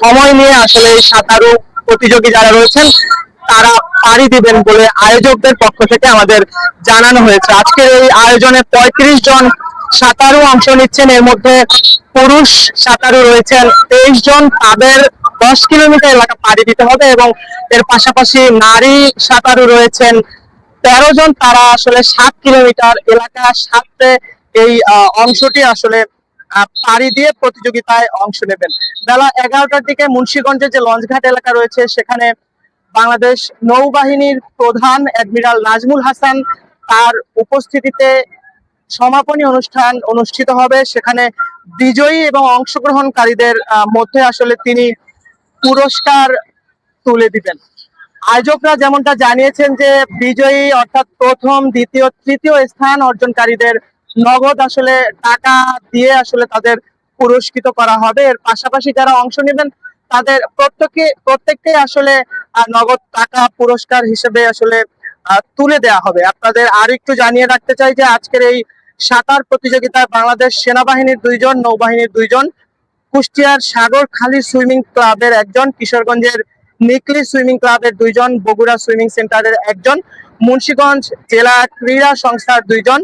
সময় নিয়ে আসলে সাঁতারু প্রতিযোগী যারা রয়েছেন, তারা পাড়ি দিবেন বলে আয়োজকদের পক্ষ থেকে আমাদের জানানো হয়েছে। আজকের এই আয়োজনে পঁয়ত্রিশ জন সাঁতারু অংশ নিচ্ছেন। এর মধ্যে পুরুষ সাঁতারু রয়েছেন। তেইশ জন তাদের দশ কিলোমিটার এলাকা পাড়ি দিতে হবে এবং এর পাশাপাশি নারী সাঁতারু রয়েছেন। তেরো জন তারা আসলে সাত কিলোমিটার এলাকা সাথে এই অংশটি আসলে পাড়ি দিয়ে প্রতিযোগিতায় অংশ নেবেন। বেলা এগারোটার দিকে মুন্সিগঞ্জের যে লঞ্চঘাট এলাকা রয়েছে, সেখানে বাংলাদেশ নৌবাহিনীর প্রধান অ্যাডমিরাল নাজমুল হাসান তার উপস্থিতিতে সমাপনী অনুষ্ঠান অনুষ্ঠিত হবে। সেখানে বিজয়ী এবং অংশগ্রহণকারীদের মধ্যে আসলে তিনি পুরস্কার তুলে দিবেন। আয়োজকরা যেমনটা জানিয়েছেন যে বিজয়ী অর্থাৎ প্রথম, দ্বিতীয়, তৃতীয় স্থান অর্জনকারীদের নগদ আসলে টাকা দিয়ে আসলে তাদের পুরস্কৃত করা হবে। এর পাশাপাশি যারা অংশ নেবেন, তাদের প্রত্যেকে প্রত্যেককে আসলে নগদ টাকা পুরস্কার হিসেবে আসলে তুলে দেওয়া হবে। আপনাদের আর একটু জানিয়ে রাখতে চাই যে আজকের এই সাঁতার প্রতিযোগিতায় বাংলাদেশ সেনাবাহিনীর দুইজন, নৌবাহিনীর দুইজন, কুষ্টিয়ার সাগর খালি সুইমিং ক্লাবের একজন, কিশোরগঞ্জের নিকলি সুইমিং ক্লাবের দুইজন, বগুড়া সুইমিং সেন্টারের একজন, মুন্সীগঞ্জ জেলা ক্রীড়া সংস্থার দুইজন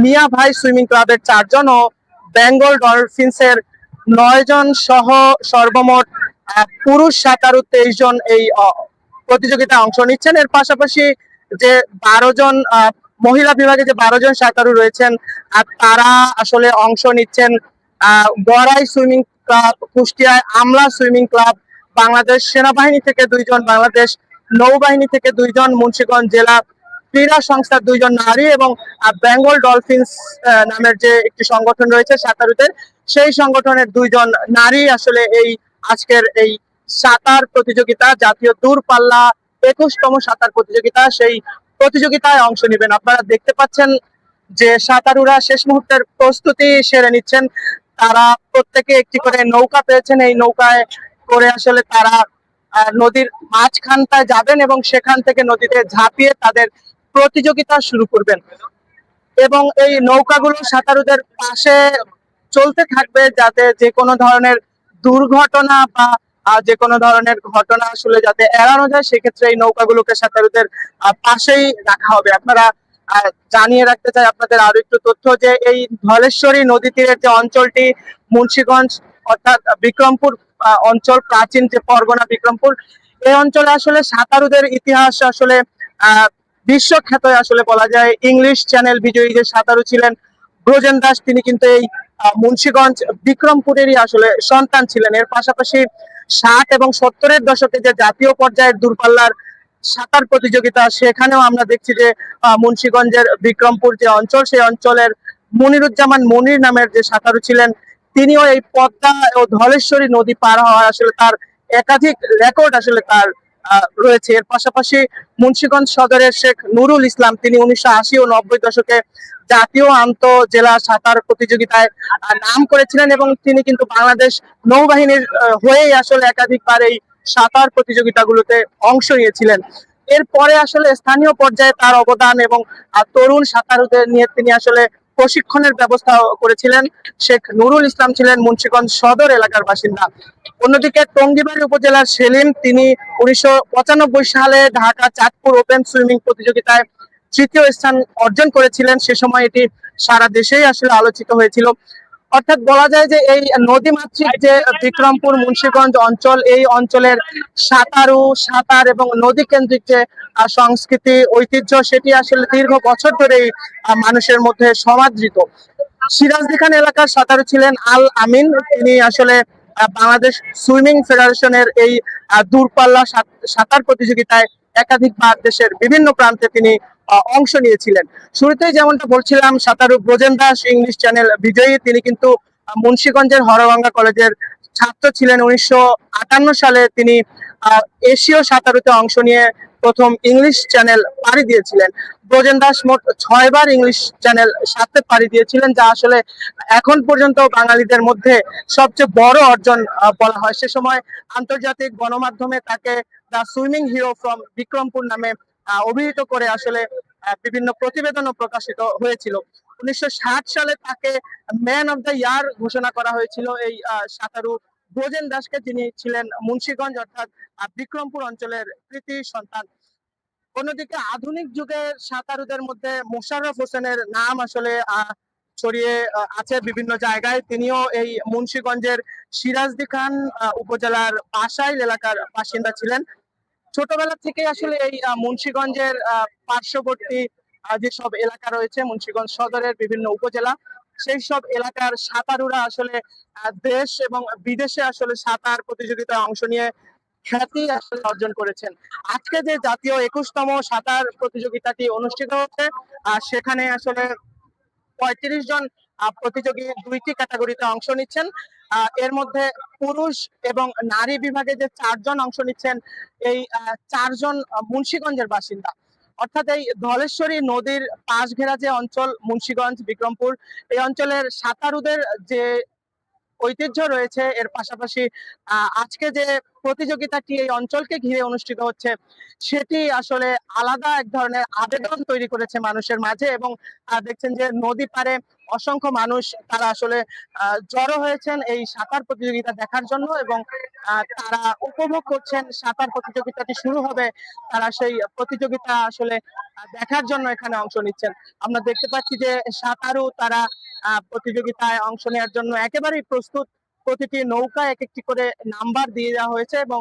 মিয়া ভাই সুইমিং ক্লাবের চারজন ও বেঙ্গল ডলফিন্সের নয় জন সহ সর্বমোট পুরুষ সাঁতারু তেইশ জন এই প্রতিযোগিতায় অংশ নিচ্ছেন। এর পাশাপাশি যে বারো জন মহিলা বিভাগে যে বারো জন সাঁতারু রয়েছেন, আর তারা আসলে অংশ নিচ্ছেন গড়াই সুইমিং ক্লাব, কুষ্টিয়ায় আমলা সুইমিং ক্লাব, বাংলাদেশ সেনাবাহিনী থেকে দুইজন, বাংলাদেশ নৌবাহিনী থেকে দুইজন, মুন্সিগঞ্জ জেলা ক্রীড়া সংস্থার দুইজন নারী এবং বেঙ্গল ডলফিনস নামের যে একটি সংগঠন রয়েছে সাঁতারুদের, সেই সংগঠনের দুইজন নারী আসলে এই আজকের এই সাঁতার প্রতিযোগিতা, জাতীয় দূরপাল্লা একুশতম সাঁতার প্রতিযোগিতা, সেই প্রতিযোগিতায় অংশ নেবেন। আপনারা দেখতে পাচ্ছেন যে সাঁতারুরা শেষ মুহূর্তের প্রস্তুতি সেরে নিচ্ছেন। তারা প্রত্যেকে একটি করে নৌকা পেয়েছেন। এই নৌকায় করে আসলে তারা নদীর মাঝখানটায় যাবেন এবং সেখান থেকে নদীতে ঝাঁপিয়ে তাদের প্রতিযোগিতা শুরু করবেন। এবং এই নৌকাগুলো সাঁতারুদের পাশে চলতে থাকবে যাতে যে কোনো ধরনের দুর্ঘটনা বা যে কোনো ধরনের ঘটনা আসলে যাতে এড়ানো যায়, সেক্ষেত্রে এই নৌকাগুলোকে সাঁতারুদের পাশেই রাখা হবে। আপনারা জানিয়ে রাখতে চাই আপনাদের আরও একটু তথ্য যে এই ধলেশ্বরী নদী তীরের যে অঞ্চলটি, মুন্সীগঞ্জ অর্থাৎ বিক্রমপুর অঞ্চল, প্রাচীন যে পরগনা বিক্রমপুর, এই অঞ্চলে আসলে সাঁতারুদের ইতিহাস আসলে, আহ বিশ্বখ্যাত আসলে বলা যায় ইংলিশ চ্যানেল বিজয়ী যে সাঁতারু ছিলেন, ব্রজেন দাস, তিনি কিন্তু এই মুন্সিগঞ্জ বিক্রমপুরেরই আসলে সন্তান ছিলেন। এর পাশাপাশি ষাট এবং সত্তরের দশকে যে জাতীয় পর্যায়ের দূরপাল্লার সাঁতার প্রতিযোগিতা, সেখানেও আমরা দেখছি যে মুন্সীগঞ্জের বিক্রমপুর যে অঞ্চল, সেই অঞ্চলের মনিরুজ্জামান মনির নামের যে সাঁতারু ছিলেন, তিনিও এই পদ্মা ও ধলেশ্বরী নদী পার হওয়ার আসলে তার একাধিক রেকর্ড আসলে তার রয়েছে। এর পাশাপাশি মুন্সীগঞ্জ সদরের শেখ নুরুল ইসলাম, তিনি উনিশশো আশি ও নব্বই দশকে জাতীয় আন্ত জেলা সাঁতার প্রতিযোগিতায় নাম করেছিলেন এবং তিনি কিন্তু বাংলাদেশ নৌবাহিনীর হয়েই আসলে একাধিকবার এই সাঁতার প্রতিযোগিতাগুলোতে অংশ নিয়েছিলেন। এরপরে আসলে স্থানীয় পর্যায়ে তার অবদান এবং তরুণ সাঁতারুদের নিয়ে তিনি আসলে প্রশিক্ষণের ব্যবস্থা করেছিলেন শেখ নুরুল ইসলাম ছিলেন মুন্সীগঞ্জ সদর এলাকার বাসিন্দা। অন্যদিকে টঙ্গিবাড়ি উপজেলার সেলিম, তিনি উনিশশো পঁচানব্বই সালে ঢাকা চাঁদপুর ওপেন সুইমিং প্রতিযোগিতায় তৃতীয় স্থান অর্জন করেছিলেন। সে সময় এটি সারা দেশেই আসলে আলোচিত হয়েছিল। অর্থাৎ বলা যায় যে এই নদীমাতৃক যে বিক্রমপুর মুন্সিগঞ্জ অঞ্চল, এই অঞ্চলের সাঁতারু, সাঁতার এবং নদী কেন্দ্রিক যে সংস্কৃতি, ঐতিহ্য, সেটি আসলে দীর্ঘ বছর ধরেই মানুষের মধ্যে সমাদৃত। সিরাজদি খান এলাকার সাঁতারু ছিলেন আল আমিন। তিনি আসলে বাংলাদেশ সুইমিং ফেডারেশনের এই দূরপাল্লা সাঁত- সাঁতার প্রতিযোগিতায় একাধিকবার দেশের বিভিন্ন প্রান্তে তিনি অংশ নিয়েছিলেন। শুরুতেই যেমনটা বলছিলাম, সাঁতারু ব্রজেন দাস, ইংলিশ চ্যানেল বিজয়ী। তিনি কিন্তু মুন্সীগঞ্জের হরভাঙ্গা কলেজের ছাত্র ছিলেন। উনিশশো আটান্ন সালে তিনি এশীয় সাঁতারুতে অংশ নিয়ে প্রথম ইংলিশ চ্যানেল পাড়ি দিয়েছিলেন। ব্রজেন দাস মোট ছয়বার ইংলিশ চ্যানেল সাথে পাড়ি দিয়েছিলেন, যা আসলে এখন পর্যন্ত বাঙালিদের মধ্যে সবচেয়ে বড় অর্জন বলা হয়। সে সময় আন্তর্জাতিক গণমাধ্যমে তাকে the swimming hero from Bikrampur নামে অভিহিত করে আসলে বিভিন্ন প্রতিবেদনও প্রকাশিত হয়েছিল। উনিশশো ষাট সালে তাকে ম্যান অফ দ্য ইয়ার ঘোষণা করা হয়েছিল এই সাঁতারু ব্রজেন দাসকে যিনি ছিলেন মুন্সিগঞ্জ অর্থাৎ বিক্রমপুর অঞ্চলের কৃতি সন্তান। অন্যদিকে আধুনিক যুগের সাঁতারুদের মধ্যে মোশাররফ হোসেনের নাম আসলে ছড়িয়ে আছে বিভিন্ন জায়গায়। তিনিও এই মুন্সিগঞ্জের সিরাজদি খান উপজেলার পাশাইল এলাকার বাসিন্দা ছিলেন। ছোটবেলা থেকে আসলে এই মুন্সিগঞ্জের পার্শ্ববর্তী যেসব এলাকা রয়েছে, মুন্সিগঞ্জ সদরের বিভিন্ন উপজেলা সেই সব এলাকার সাঁতারুরা আসলে দেশ এবং বিদেশে আসলে সাঁতার প্রতিযোগিতায় অংশ নিয়ে খ্যাতি আসলে অর্জন করেছেন। আজকে যে জাতীয় একুশতম সাঁতার প্রতিযোগিতাটি অনুষ্ঠিত হচ্ছে আর সেখানে আসলে পঁয়ত্রিশ জন প্রতিযোগী দুইটি ক্যাটাগরিতে অংশ নিচ্ছেন। এর মধ্যে পুরুষ এবং নারী বিভাগে যে চারজন অংশ নিচ্ছেন, এই চারজন মুন্সীগঞ্জের বাসিন্দা। অর্থাৎ এই ধলেশ্বরী নদীর পাশ ঘেরা যে অঞ্চল মুন্সীগঞ্জ, বিক্রমপুর, এই অঞ্চলের সাঁতারুদের যে ঐতিহ্য রয়েছে, এর পাশাপাশি আজকে যে প্রতিযোগিতাটি এই অঞ্চলকে ঘিরে অনুষ্ঠিত হচ্ছে, সেটি আসলে আলাদা এক ধরনের আবেদন তৈরি করেছে মানুষের মাঝে এবং দেখছেন যে নদী পারে অসংখ্য মানুষ তারা আসলে জড়ো হয়েছেন এই সাঁতার প্রতিযোগিতা দেখার জন্য এবং তারা উপভোগ করছেন সাঁতার প্রতিযোগিতাটি শুরু হবে তারা সেই প্রতিযোগিতা আসলে দেখার জন্য এখানে অংশ নিচ্ছেন। আমরা দেখতে পাচ্ছি যে সাঁতারু তারা প্রতিযোগিতায় অংশ নেওয়ার জন্য একেবারেই প্রস্তুত। প্রতিটি নৌকা এক একটি করে নাম্বার দিয়ে দেওয়া হয়েছে এবং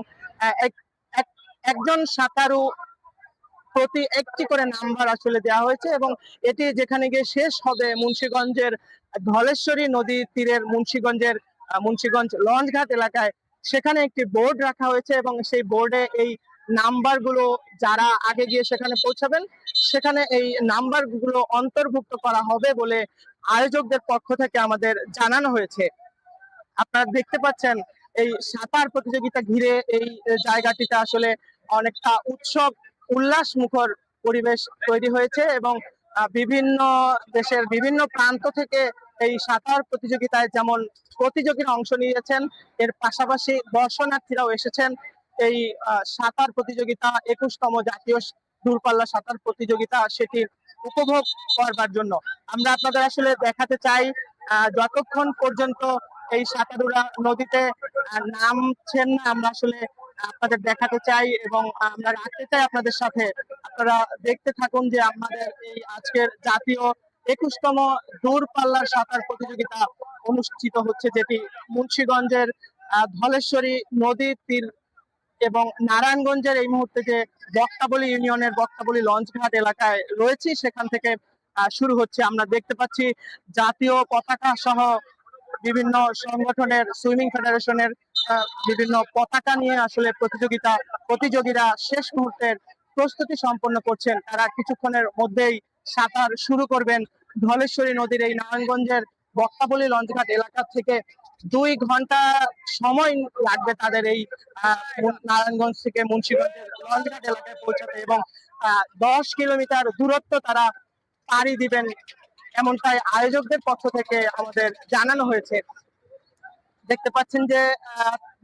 এক- এক- একজন সাঁতারু প্রতি একটি করে নাম্বার আসলে দেওয়া হয়েছে এবং এটি যেখানে গিয়ে শেষ হবে মুন্সিগঞ্জের ধলেশ্বরী নদীর তীরের মুন্সিগঞ্জের মুন্সিগঞ্জ লঞ্চঘাট এলাকায় সেখানে একটি বোর্ড রাখা হয়েছে এবং সেই বোর্ডে এই নাম্বারগুলো যারা আগে গিয়ে সেখানে পৌঁছাবেন, সেখানে এই নাম্বারগুলো অন্তর্ভুক্ত করা হবে বলে আয়োজকদের পক্ষ থেকে আমাদের জানানো হয়েছে। আপনারা দেখতে পাচ্ছেন এই সাঁতার প্রতিযোগিতা ঘিরে এই জায়গাটিতে আসলে অনেকটা উৎসব উল্লাস মুখর পরিবেশ তৈরি হয়েছে এবং বিভিন্ন দেশের বিভিন্ন প্রান্ত থেকে এই সাঁতার প্রতিযোগিতায় যেমন প্রতিযোগীরা অংশ নিয়েছেন, এর পাশাপাশি দর্শনার্থীরাও এসেছেন। এই সাঁতার প্রতিযোগিতা, একুশতম জাতীয় দূরপাল্লা সাঁতার প্রতিযোগিতা সেটি উপভোগ করবার জন্য। আমরা আপনাদের আসলে দেখাতে চাই যতক্ষণ পর্যন্ত এই সাঁতারুরা নদীতে নামছেন না, আমরা আসলে আপনাদের দেখাতে চাই এবং আমরা রাখতে চাই আপনাদের সাথে। আপনারা দেখতে থাকুন যে আমাদের এই আজকের জাতীয় একুশতম দূরপাল্লার সাঁতার প্রতিযোগিতা অনুষ্ঠিত হচ্ছে, যেটি মুন্সীগঞ্জের ধলেশ্বরী নদীর তীর এবং নারায়ণগঞ্জের এই মুহূর্তে যে বক্তাবলী ইউনিয়নের বক্তাবলী লঞ্চঘাট এলাকায় রয়েছে, সেখান থেকে শুরু হচ্ছে। আমরা দেখতে পাচ্ছি জাতীয় পতাকা সহ বিভিন্ন সংগঠনের, সুইমিং ফেডারেশনের বিভিন্ন পতাকা নিয়ে আসলে প্রতিযোগিতা, প্রতিযোগীরা শেষ মুহূর্তের প্রস্তুতি সম্পন্ন করছেন। তারা কিছুক্ষণের মধ্যেই সাঁতার শুরু করবেন। ধলেশ্বরী নদীর এই নারায়ণগঞ্জের বক্তাবলী লঞ্চঘাট এলাকা থেকে দুই ঘণ্টা সময় লাগবে তাদের এই নারায়ণগঞ্জ থেকে মুন্সিগঞ্জের লঞ্চঘাট এলাকায় পৌঁছাতে এবং দশ কিলোমিটার দূরত্ব তারা পাড়ি দিবেন এমনটাই আয়োজকদের পক্ষ থেকে আমাদের জানানো হয়েছে। দেখতে পাচ্ছেন যে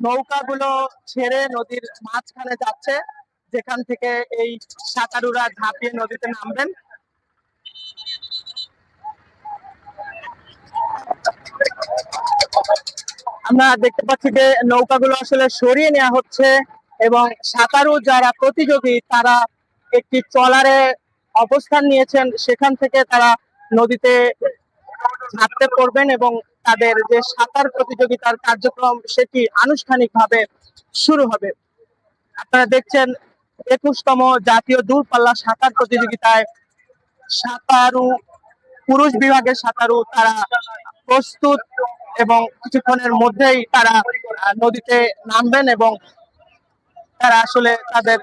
নৌকাগুলো ছেড়ে নদীর মাঝখানে যাচ্ছে। যেখান থেকে এই সাঁতারুরা ঝাঁপিয়ে নদীতে নামবেন। আমরা দেখতে পাচ্ছি যে, নৌকাগুলো আসলে সরিয়ে নেওয়া হচ্ছে এবং সাঁতারু যারা প্রতিযোগী, তারা একটি ট্রলারে অবস্থান নিয়েছেন। সেখান থেকে তারা নদীতে ঝাঁপতে পড়বেন এবং তাদের যে সাঁতার প্রতিযোগিতার কার্যক্রম সেটি আনুষ্ঠানিকভাবে শুরু হবে। আপনারা দেখছেন একুশতম জাতীয় দূরপাল্লা সাঁতার প্রতিযোগিতায় সাঁতারু, পুরুষ বিভাগের সাঁতারু তারা প্রস্তুত এবং কিছুক্ষণের মধ্যেই তারা নদীতে নামবেন এবং তারা আসলে তাদের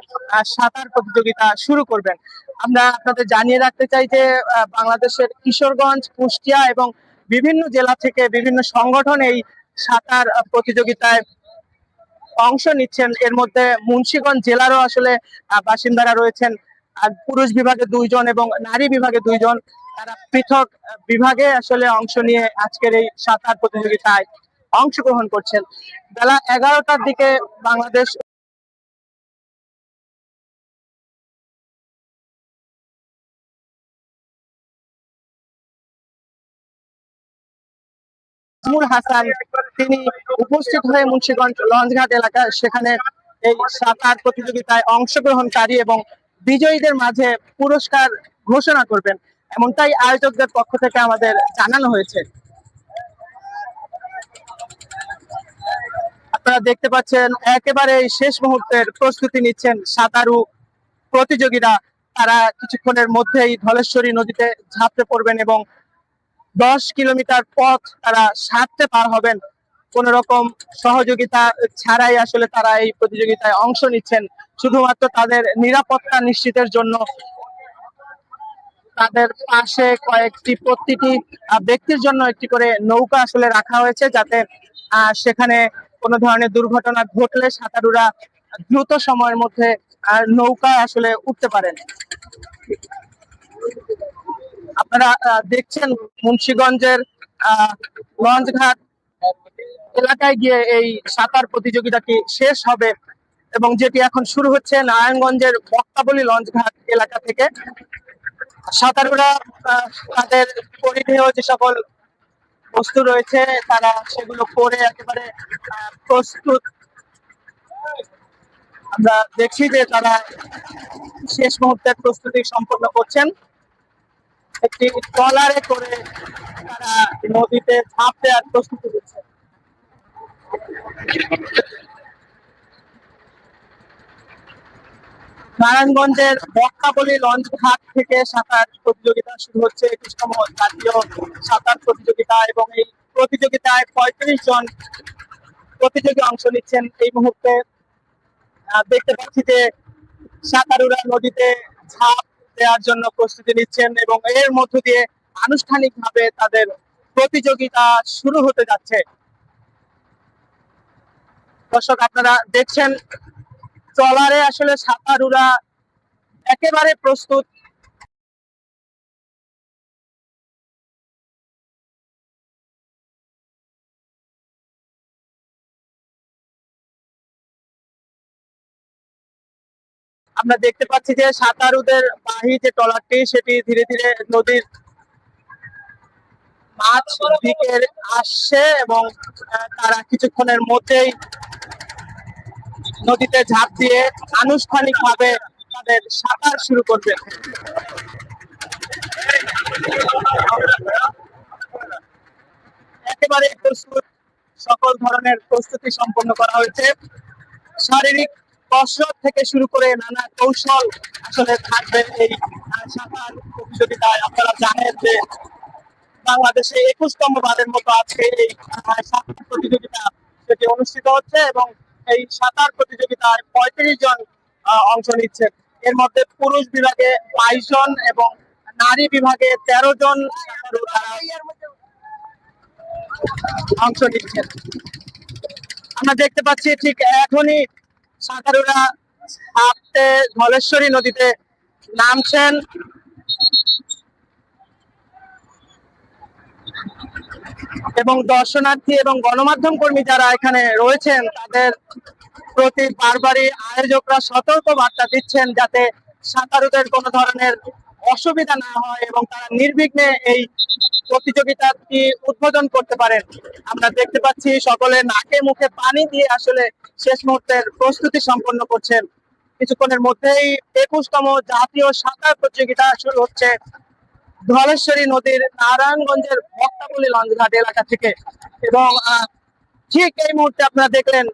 সাঁতার প্রতিযোগিতা শুরু করবেন। আমরা আপনাদের জানিয়ে রাখতে চাই যে বাংলাদেশের কিশোরগঞ্জ, কুষ্টিয়া এবং বিভিন্ন জেলা থেকে বিভিন্ন সংগঠন এই সাঁতার প্রতিযোগিতায় অংশ নিচ্ছেন। এর মধ্যে মুন্সিগঞ্জ জেলারও আসলে বাসিন্দারা রয়েছেন। আর পুরুষ বিভাগে দুইজন এবং নারী বিভাগে দুইজন। তারা পৃথক বিভাগে আসলে অংশ নিয়ে আজকের এই সাঁতার প্রতিযোগিতায় অংশগ্রহণ করছেন। বেলা এগারোটার দিকে বাংলাদেশ নাজমুল হাসান, তিনি উপস্থিত হয়ে মুন্সিগঞ্জ লঞ্চঘাট এলাকা সেখানে এই সাঁতার প্রতিযোগিতায় অংশগ্রহণকারী এবং বিজয়ীদের মাঝে পুরস্কার ঘোষণা করবেন। এমনটাই আয়োজকদের পক্ষ থেকে আমাদের জানানো হয়েছে। আপনারা দেখতে পাচ্ছেন একেবারে শেষ মুহূর্তের প্রস্তুতি নিচ্ছেন সাঁতারু প্রতিযোগীরা। তারা কিছুক্ষণের মধ্যেই ধলেশ্বরী নদীতে ঝাঁপতে পড়বেন এবং দশ কিলোমিটার পথ তারা সারতে পার হবেন। কোন রকম সহযোগিতা ছাড়াই আসলে তারা এই প্রতিযোগিতায় অংশ নিচ্ছেন। শুধুমাত্র তাদের নিরাপত্তা নিশ্চিতের জন্য। তাদের পাশে কয়েকটি, প্রতিটি ব্যক্তির জন্য একটি করে নৌকা আসলে রাখা হয়েছে যাতে সেখানে কোনো ধরনের দুর্ঘটনা ঘটলে সাঁতারুরা দ্রুত সময়ের মধ্যে নৌকায় আসলে উঠতে পারেন। আপনারা দেখছেন মুন্সীগঞ্জের লঞ্চঘাট এলাকায় গিয়ে এই সাঁতার প্রতিযোগিতাটি শেষ হবে এবং যেটি এখন শুরু হচ্ছে নারায়ণগঞ্জের বক্তাবলী লঞ্চঘাট এলাকা থেকে। সাঁতারুরা তাদের পরিধেয় যে সকল বস্তু রয়েছে, তারা সেগুলো পরে একেবারে প্রস্তুত। আমরা দেখছি যে তারা শেষ মুহূর্তের প্রস্তুতি সম্পন্ন করছেন। একটি ট্রলারে করে তারা নদীতে ঝাঁপ দেওয়ার প্রস্তুতি দিচ্ছে নারায়ণগঞ্জের বক্কাবলী লঞ্চ ঘাট থেকে সাঁতার প্রতিযোগিতা শুরু হচ্ছে। একুশতম জাতীয় সাঁতার প্রতিযোগিতা এবং এই প্রতিযোগিতায় পঁয়ত্রিশ জন প্রতিযোগী অংশ নিচ্ছেন। এই মুহূর্তে দেখতে পাচ্ছি যে সাঁতারুরা নদীতে ঝাঁপ দেওয়ার জন্য প্রস্তুতি নিচ্ছেন এবং এর মধ্য দিয়ে আনুষ্ঠানিকভাবে তাদের প্রতিযোগিতা শুরু হতে যাচ্ছে। দর্শক, আপনারা দেখছেন ট্রলারে আসলে সাঁতারুরা একেবারে প্রস্তুত। আমরা দেখতে পাচ্ছি যে সাঁতারুদের বাহি যে ট্রলারটি, সেটি ধীরে ধীরে নদীর মাছ দিকে আসছে এবং তারা কিছুক্ষণের মধ্যেই নদীতে ঝাঁপ দিয়ে আনুষ্ঠানিকভাবে তাদের সাঁতার শুরু করবে। একেবারে প্রস্তুত, সকল ধরনের প্রস্তুতি সম্পন্ন করা হয়েছে। শারীরিক কসরত থেকে শুরু করে নানা কৌশল আসলে থাকবে এই সাঁতার প্রতিযোগিতায়। আপনারা জানেন যে বাংলাদেশে একুশতম বারের মতো আজকে এই সাঁতার প্রতিযোগিতা সেটি অনুষ্ঠিত হচ্ছে এবং এই সাঁতার প্রতিযোগিতায় পঁয়ত্রিশ জন অংশ নিচ্ছেন এর মধ্যে পুরুষ বিভাগে বাইশ জন এবং নারী বিভাগে তেরো জন অংশ নিচ্ছেন আমরা দেখতে পাচ্ছি ঠিক এখনই সাঁতারুরা হাঁটতে ধলেশ্বরী নদীতে নামছেন। এবং দর্শনার্থী এবং গণমাধ্যম কর্মী যারা এখানে রয়েছেন, তাদের প্রতি বারবারই আয়োজকরা সতর্ক বার্তা দিচ্ছেন যাতে সাঁতারুদের কোনো ধরনের অসুবিধা না হয় এবং তারা নির্বিঘ্নে এই প্রতিযোগিতাটি উদ্বোধন করতে পারেন? আমরা দেখতে পাচ্ছি সকলে নাকে মুখে পানি দিয়ে আসলে শেষ মুহূর্তের প্রস্তুতি সম্পন্ন করছেন। কিছুক্ষণের মধ্যেই একুশতম জাতীয় সাঁতার প্রতিযোগিতা শুরু হচ্ছে ধলেশ্বরী নদীর নারায়ণগঞ্জের ভক্তাবলী লঞ্চঘাট এলাকা থেকে। এবং ঠিক এই মুহূর্তে আপনারা দেখলেন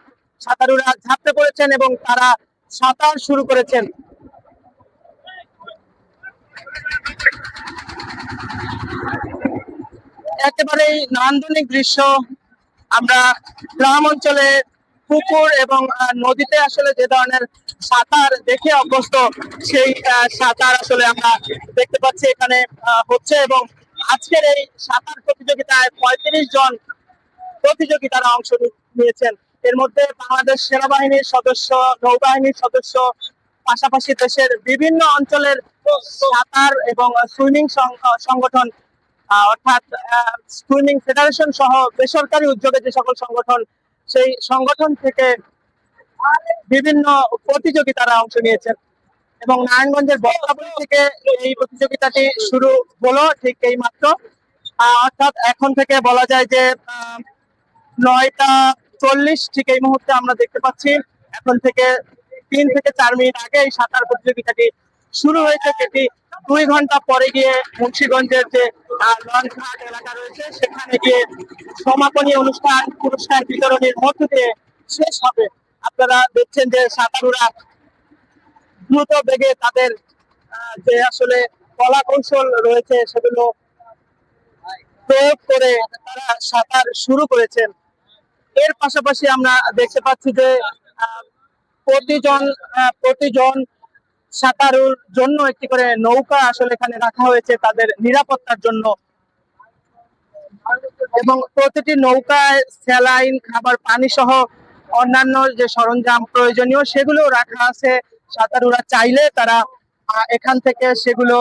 সাঁতারুরা ঝাঁপতে পড়েছেন এবং তারা সাঁতার শুরু করেছেন। একেবারেই নান্দনিক দৃশ্য। আমরা গ্রাম অঞ্চলে পুকুর এবং নদীতে আসলে যে ধরনের সাঁতার দেখে অভ্যস্ত, সেই সাঁতার আসলে আমরা দেখতে পাচ্ছি এখানে হচ্ছে এবং আজকের এই সাঁতার প্রতিযোগিতায় পঁয়ত্রিশ জন প্রতিযোগী তারা অংশ নিয়েছেন। এর মধ্যে বাংলাদেশ সেনাবাহিনীর সদস্য, নৌবাহিনীর সদস্য, পাশাপাশি দেশের বিভিন্ন অঞ্চলের সাঁতার এবং সুইমিং সংগঠন অর্থাৎ সুইমিং ফেডারেশন সহ বেসরকারি উদ্যোগে যে সকল সংগঠন, সেই সংগঠন থেকে বিভিন্ন প্রতিযোগী তারা অংশ নিয়েছেন। এবং নারায়ণগঞ্জের বক্তাবলী থেকে এই প্রতিযোগিতাটি শুরু হলো ঠিক এই মাত্র। অর্থাৎ এখন থেকে বলা যায় যে নয়টা চল্লিশ ঠিক এই মুহূর্তে আমরা দেখতে পাচ্ছি। এখন থেকে তিন থেকে চার মিনিট আগে এই সাঁতার প্রতিযোগিতাটি শুরু হয়েছে যেটি দুই ঘণ্টা পরে গিয়ে মুন্সিগঞ্জের যে আহ, লঞ্চ ঘাট এলাকা রয়েছে সেখানে গিয়ে সমাপনী অনুষ্ঠান পুরস্কার বিতরণের মধ্য দিয়ে শেষ হবে। আপনারা দেখছেন যে সাঁতারুরা দ্রুত বেগে তাদের যে আসলে কলা কৌশল রয়েছে সেগুলো প্রয়োগ করে তারা সাঁতার শুরু করেছেন। এর পাশাপাশি আমরা দেখতে পাচ্ছি যে প্রতিজন প্রতিজন সাঁতারুর জন্য একটি করে নৌকা আসলে এখানে রাখা হয়েছে তাদের নিরাপত্তার জন্য। এবং প্রতিটি নৌকায় স্যালাইন, খাবার, পানি সহ অন্যান্য যে সরঞ্জাম প্রয়োজনীয় সেগুলো রাখা আছে। সাঁতারুরা চাইলে তারা এখান থেকে সেগুলো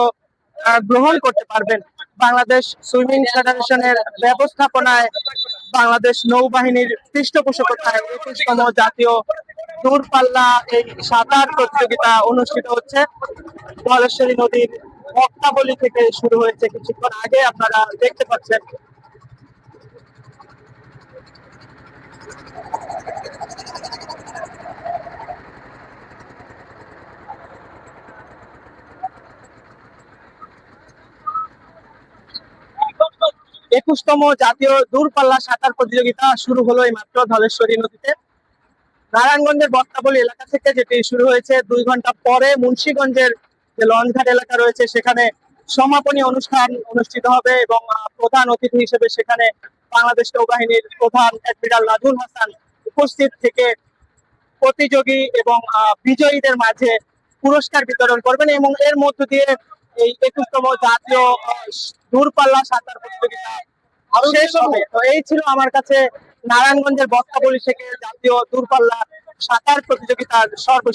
গ্রহণ করতে পারবেন। বাংলাদেশ সুইমিং ফেডারেশনের ব্যবস্থাপনায় বাংলাদেশ নৌবাহিনীর পৃষ্ঠপোষকতায় জাতীয় দূরপাল্লা এই সাঁতার প্রতিযোগিতা অনুষ্ঠিত হচ্ছে। ধলেশ্বরী নদীর বক্তাবলী থেকে শুরু হয়েছে। কিছুক্ষণ আগে আপনারা দেখতে পাচ্ছেন। একুশতম জাতীয় দূরপাল্লা সাঁতার প্রতিযোগিতা শুরু হলো এই মাত্র ধলেশ্বরী নদীতে। নারায়ণগঞ্জের বক্তাবলী এলাকা থেকে যেটি শুরু হয়েছে দুই ঘণ্টা পরে মুন্সিগঞ্জের যে লঞ্চঘাট এলাকা রয়েছে সেখানে সমাপনী অনুষ্ঠান অনুষ্ঠিত হবে এবং প্রধান অতিথি হিসেবে সেখানে বাংলাদেশ নৌবাহিনীর প্রধান অ্যাডমিরাল নাজুল হাসান উপস্থিত থেকে প্রতিযোগী এবং বিজয়ীদের মাঝে পুরস্কার বিতরণ করবেন এবং এর মধ্য দিয়ে এই একুশতম জাতীয় দূরপাল্লা সাঁতার প্রতিযোগিতা শেষ হবে। তো এই ছিল আমার কাছে নারায়ণগঞ্জের বক্তাবলী থেকে জাতীয় দূরপাল্লা সাঁতার প্রতিযোগিতার সর্ব